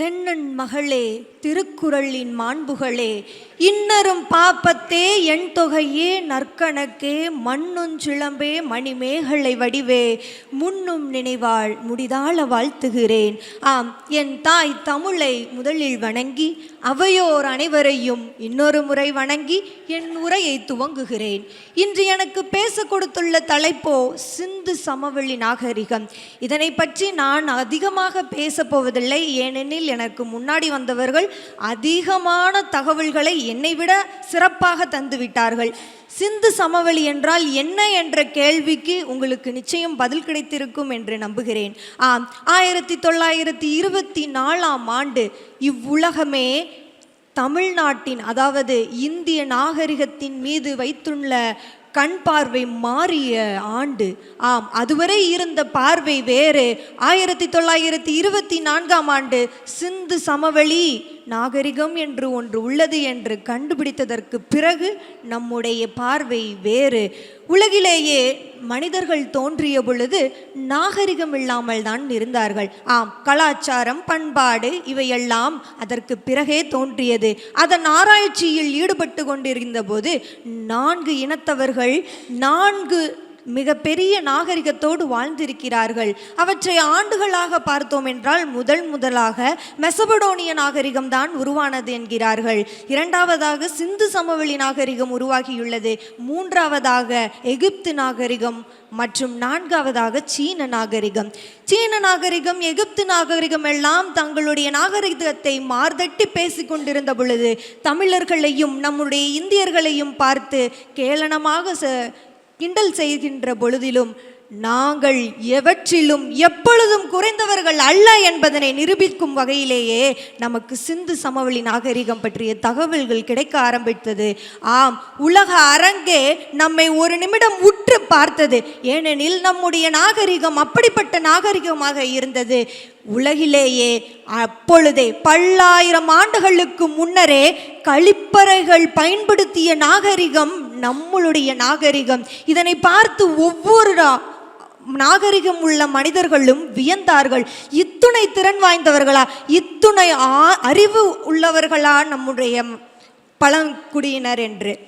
தென்னன் மகளே திருக்குறளின் மாண்புகளே இன்னரும் பாப்பத்தே என் தொகையே நற்கணக்கே மண்ணுஞ்சிளம்பே மணிமேகலை வடிவே முன்னும் நினைவாள் முடிதாள வாழ்த்துகிறேன். ஆம் என் தாய் தமிழை முதலில் வணங்கி அவையோர் அனைவரையும் இன்னொரு முறை வணங்கி என் உரையை துவங்குகிறேன். இன்று எனக்கு பேச கொடுத்துள்ள தலைப்போ சிந்து சமவெளி நாகரிகம். இதனை பற்றி நான் அதிகமாக பேசப்போவதில்லை ஏனெனில் எனக்கு முன்னாடி வந்தவர்கள் அதிகமான தகவல்களை என்னை விட சிறப்பாக தந்துவிட்டார்கள் சிந்து சமவெளி என்றால் என்ன என்ற கேள்விக்கு உங்களுக்கு நிச்சயம் பதில் கிடைத்திருக்கும் என்று நம்புகிறேன். ஆம் ஆயிரத்தி தொள்ளாயிரத்தி இருபத்தி நாலாம் ஆண்டு இவ்வுலகமே தமிழ்நாட்டின் அதாவது இந்திய நாகரிகத்தின் மீது வைத்துள்ள கண் பார்வை மாறிய ஆண்டு. ஆம் அதுவரை இருந்த பார்வை வேறு. ஆயிரத்தி தொள்ளாயிரத்தி இருபத்தி நான்காம் ஆண்டு சிந்து சமவெளி. நாகரிகம் என்று ஒன்று உள்ளது என்று கண்டுபிடித்ததற்கு பிறகு நம்முடைய பார்வை வேறு. உலகிலேயே மனிதர்கள் தோன்றிய பொழுது நாகரிகம் இல்லாமல் தான் இருந்தார்கள். ஆம் கலாச்சாரம் பண்பாடு இவையெல்லாம் அதற்கு பிறகே தோன்றியது. அதன் ஆராய்ச்சியில் ஈடுபட்டு கொண்டிருந்த போது நான்கு இனத்தவர்கள் நான்கு மிகப்பெரிய நாகரிகத்தோடு வாழ்ந்திருக்கிறார்கள். அவற்றை ஆண்டுகளாக பார்த்தோம் என்றால் முதல் முதலாக மெசபடோனிய நாகரிகம் தான் உருவானது என்கிறார்கள். இரண்டாவதாக சிந்து சமவெளி நாகரிகம் உருவாகியுள்ளது. மூன்றாவதாக எகிப்து நாகரிகம் மற்றும் நான்காவதாக சீன நாகரிகம். சீன நாகரிகம் எகிப்து நாகரிகம் எல்லாம் தங்களுடைய நாகரிகத்தை மார்தட்டி பேசிக்கொண்டிருந்த பொழுது தமிழர்களையும் நம்முடைய இந்தியர்களையும் பார்த்து கேளனமாக ச கிண்டல் செய்கின்ற பொழுதிலும் நாங்கள் எவற்றிலும் எப்பொழுதும் குறைந்தவர்கள் அல்ல என்பதனை நிரூபிக்கும் வகையிலேயே நமக்கு சிந்து சமவெளி நாகரிகம் பற்றிய தகவல்கள் கிடைக்க ஆரம்பித்தது. ஆம் உலக அரங்கே நம்மை ஒரு நிமிடம் உற்று பார்த்தது. ஏனெனில் நம்முடைய நாகரிகம் அப்படிப்பட்ட நாகரிகமாக இருந்தது. உலகிலேயே அப்பொழுதே பல்லாயிரம் ஆண்டுகளுக்கு முன்னரே கழிப்பறைகள் பயன்படுத்திய நாகரிகம் நம்மளுடைய நாகரிகம். இதனை பார்த்து ஒவ்வொரு நாகரிகம் உள்ள மனிதர்களும் வியந்தார்கள். இத்துணை திறன் வாய்ந்தவர்களா? இத்துணை அறிவு உள்ளவர்களா நம்முடைய பழங்குடியினர் என்று.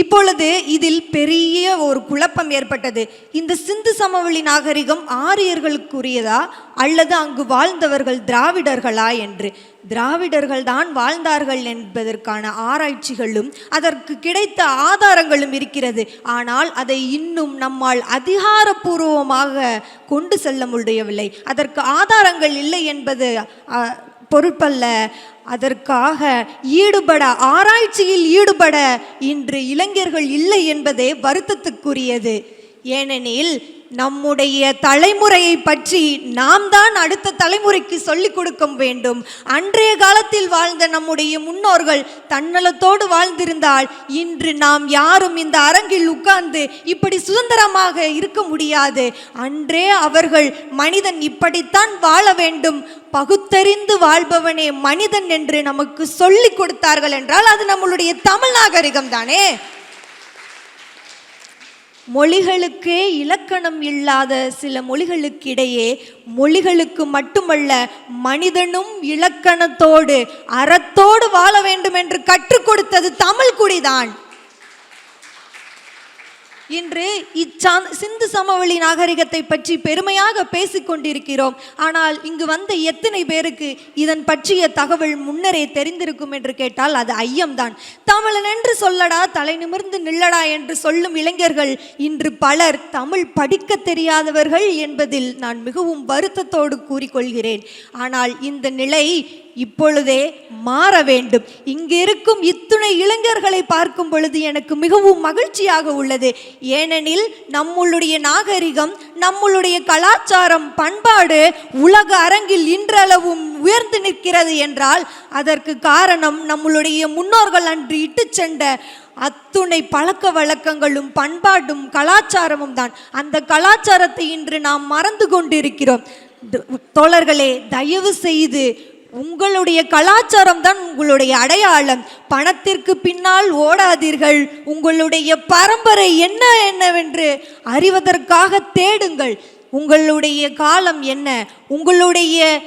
இப்பொழுது இதில் பெரிய ஒரு குழப்பம் ஏற்பட்டது. இந்த சிந்து சமவெளி நாகரிகம் ஆரியர்களுக்குரியதா? அல்லது அங்கு வாழ்ந்தவர்கள் திராவிடர்களா என்று? திராவிடர்கள் தான் வாழ்ந்தார்கள் என்பதற்கான ஆராய்ச்சிகளும் அதற்கு கிடைத்த ஆதாரங்களும் இருக்கிறது. ஆனால் அதை இன்னும் நம்மால் அதிகாரப்பூர்வமாக கொண்டு செல்ல முடியவில்லை. அதற்கு ஆதாரங்கள் இல்லை என்பது பொருட்பல்ல அதற்காக ஈடுபட ஆராய்ச்சியில் ஈடுபட இன்று இளைஞர்கள் இல்லை என்பதே வருத்தத்துக்குரியது. ஏனெனில் நம்முடைய தலைமுறையை பற்றி நாம் தான் அடுத்த தலைமுறைக்கு சொல்லிக் கொடுக்க வேண்டும். அன்றைய காலத்தில் வாழ்ந்த நம்முடைய முன்னோர்கள் தன்னலத்தோடு வாழ்ந்திருந்தால் இன்று நாம் யாரும் இந்த அரங்கில் உட்கார்ந்து இப்படி சுதந்திரமாக இருக்க முடியாது. அன்றே அவர்கள் மனிதன் இப்படித்தான் வாழ வேண்டும். பகுத்தறிந்து வாழ்பவனே மனிதன் என்று நமக்கு சொல்லிக் கொடுத்தார்கள் என்றால் அது நம்மளுடைய தமிழ் நாகரிகம் தானே மொழிகளுக்கே இலக்கணம் இல்லாத சில மொழிகளுக்கிடையே மொழிகளுக்கு மட்டுமல்ல மனிதனும் இலக்கணத்தோடு அறத்தோடு வாழ வேண்டும் என்று கற்றுக் கொடுத்தது தமிழ் குடிதான். இன்று இச்சா சிந்து சமவெளி நாகரிகத்தை பற்றி பெருமையாக பேசிக்கொண்டிருக்கிறோம் ஆனால் இங்கு வந்த எத்தனை பேருக்கு இதன் பற்றிய தகவல் முன்னரே தெரிந்திருக்கும் என்று கேட்டால் அது ஐயம்தான். தமிழன் என்று சொல்லடா தலை நிமிர்ந்து நில்லடா என்று சொல்லும் இளைஞர்கள் இன்று பலர் தமிழ் படிக்க தெரியாதவர்கள் என்பதில் நான் மிகவும் வருத்தத்தோடு கூறிக்கொள்கிறேன். ஆனால் இந்த நிலை இப்பொழுதே மாற வேண்டும். இங்கிருக்கும் இத்துணை இளைஞர்களை பார்க்கும் பொழுது எனக்கு மிகவும் மகிழ்ச்சியாக உள்ளது. ஏனெனில் நம்மளுடைய நாகரிகம் நம்மளுடைய கலாச்சாரம் பண்பாடு உலக அரங்கில் இன்றளவும் உயர்ந்து நிற்கிறது என்றால் அதற்கு காரணம் நம்மளுடைய முன்னோர்கள் அன்று இட்டு சென்ற அத்துணை பழக்க வழக்கங்களும் பண்பாடும் கலாச்சாரமும் தான். அந்த கலாச்சாரத்தை இன்று நாம் மறந்து கொண்டிருக்கிறோம். தோழர்களே தயவு செய்து உங்களுடைய கலாச்சாரம் தான் உங்களுடைய அடையாளம். பணத்திற்கு பின்னால் ஓடாதீர்கள். உங்களுடைய பரம்பரை என்ன என்னவென்று அறிவதற்காக தேடுங்கள். உங்களுடைய காலம் என்ன? உங்களுடைய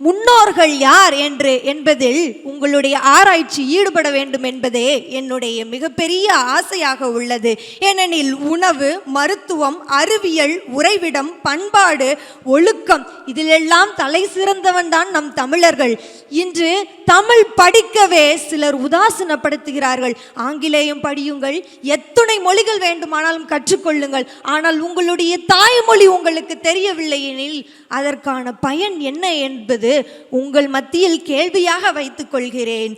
முன்னோர்கள் யார் என்று என்பதில் உங்களுடைய ஆராய்ச்சி ஈடுபட வேண்டும் என்பதே என்னுடைய மிகப்பெரிய ஆசையாக உள்ளது. ஏனெனில் உணவு மருத்துவம் அறிவியல் உறைவிடம் பண்பாடு ஒழுக்கம் இதிலெல்லாம் தலை சிறந்தவன் தான் நம் தமிழர்கள். இன்று தமிழ் படிக்கவே சிலர் உதாசீனப்படுத்துகிறார்கள். ஆங்கிலேயம் படியுங்கள் எத்துணை மொழிகள் வேண்டுமானாலும் கற்றுக்கொள்ளுங்கள். ஆனால் உங்களுடைய தாய்மொழி உங்களுக்கு தெரியவில்லை எனில் அதற்கான பயன் என்ன என்பது உங்கள் மத்தியில் கேள்வியாக வைத்துக் கொள்கிறேன்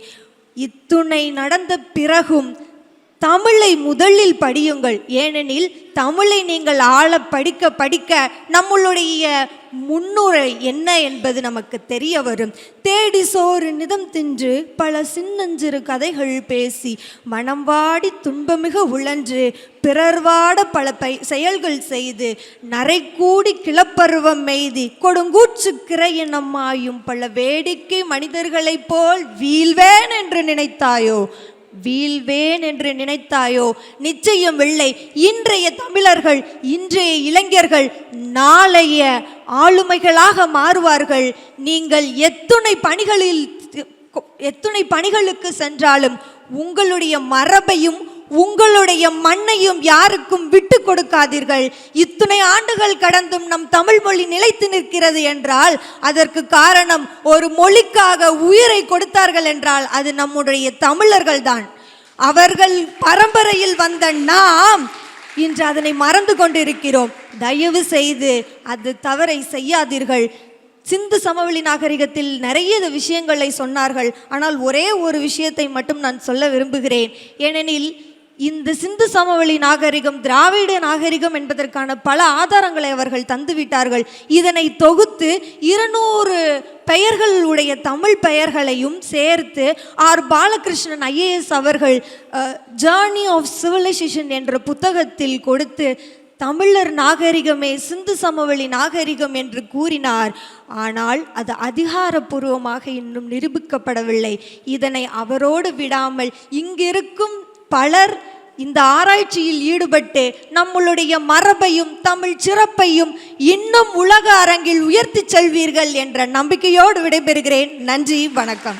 இத்துணை நடந்த பிறகும் தமிழை முதலில் படியுங்கள். ஏனெனில் தமிழை நீங்கள் ஆழ படிக்க படிக்க நம்மளுடைய முன்னுரை என்ன என்பது நமக்கு தெரிய வரும். தேடி சோறு நிதம் தின்று பல சின்னஞ்சிறு கதைகள் பேசி மனம் வாடி துன்பமிக உழன்று பிறர்வாட பல பை செயல்கள் செய்து நரை கூடி கிளப்பருவம் மெய்தி கொடுங்கூற்று கிரையினமாயும் பல வேடிக்கை மனிதர்களைப் போல் வீழ்வேன் என்று நினைத்தாயோ? வீழ்வேன் என்று நினைத்தாயோ? நிச்சயம் இல்லை. இன்றைய தமிழர்கள் இன்றைய இளைஞர்கள் நாளைய ஆளுமைகளாக மாறுவார்கள். நீங்கள் எத்துணை பணிகளில் எத்துணை பணிகளுக்கு சென்றாலும் உங்களுடைய மரபையும் உங்களுடைய மண்ணையும் யாருக்கும் விட்டு கொடுக்காதீர்கள். இத்தனை ஆண்டுகள் கடந்தும் நம் தமிழ் மொழி நிலைத்து நிற்கிறது என்றால் அதற்கு காரணம் ஒரு மொழிக்காக உயிரை கொடுத்தார்கள் என்றால் அது நம்முடைய தமிழர்கள் தான் அவர்கள் பரம்பரையில் வந்த நாம் இன்று அதனை மறந்து கொண்டிருக்கிறோம். தயவு செய்து அது தவறை செய்யாதீர்கள். சிந்து சமவெளி நாகரிகத்தில் நிறைய விஷயங்களை சொன்னார்கள். ஆனால் ஒரே ஒரு விஷயத்தை மட்டும் நான் சொல்ல விரும்புகிறேன். ஏனெனில் இந்த சிந்து சமவெளி நாகரிகம் திராவிட நாகரிகம் என்பதற்கான பல ஆதாரங்களை அவர்கள் தந்துவிட்டார்கள். இதனை தொகுத்து இருநூறு பெயர்களுடைய தமிழ் பெயர்களையும் சேர்த்து ஆர். பாலகிருஷ்ணன் ஐஏஎஸ் அவர்கள் ஜேர்னி ஆஃப் சிவிலைசேஷன் என்ற புத்தகத்தில் கொடுத்து தமிழர் நாகரிகமே சிந்து சமவெளி நாகரிகம் என்று கூறினார். ஆனால் அது அதிகாரப்பூர்வமாக இன்னும் நிரூபிக்கப்படவில்லை. இதனை அவரோடு விடாமல் இங்கிருக்கும் பலர் இந்த ஆராய்ச்சியில் ஈடுபட்டு நம்மளுடைய மரபையும் தமிழ் சிறப்பையும் இன்னும் உலக அரங்கில் உயர்த்தி செல்வீர்கள் என்ற நம்பிக்கையோடு விடைபெறுகிறேன். நன்றி வணக்கம்.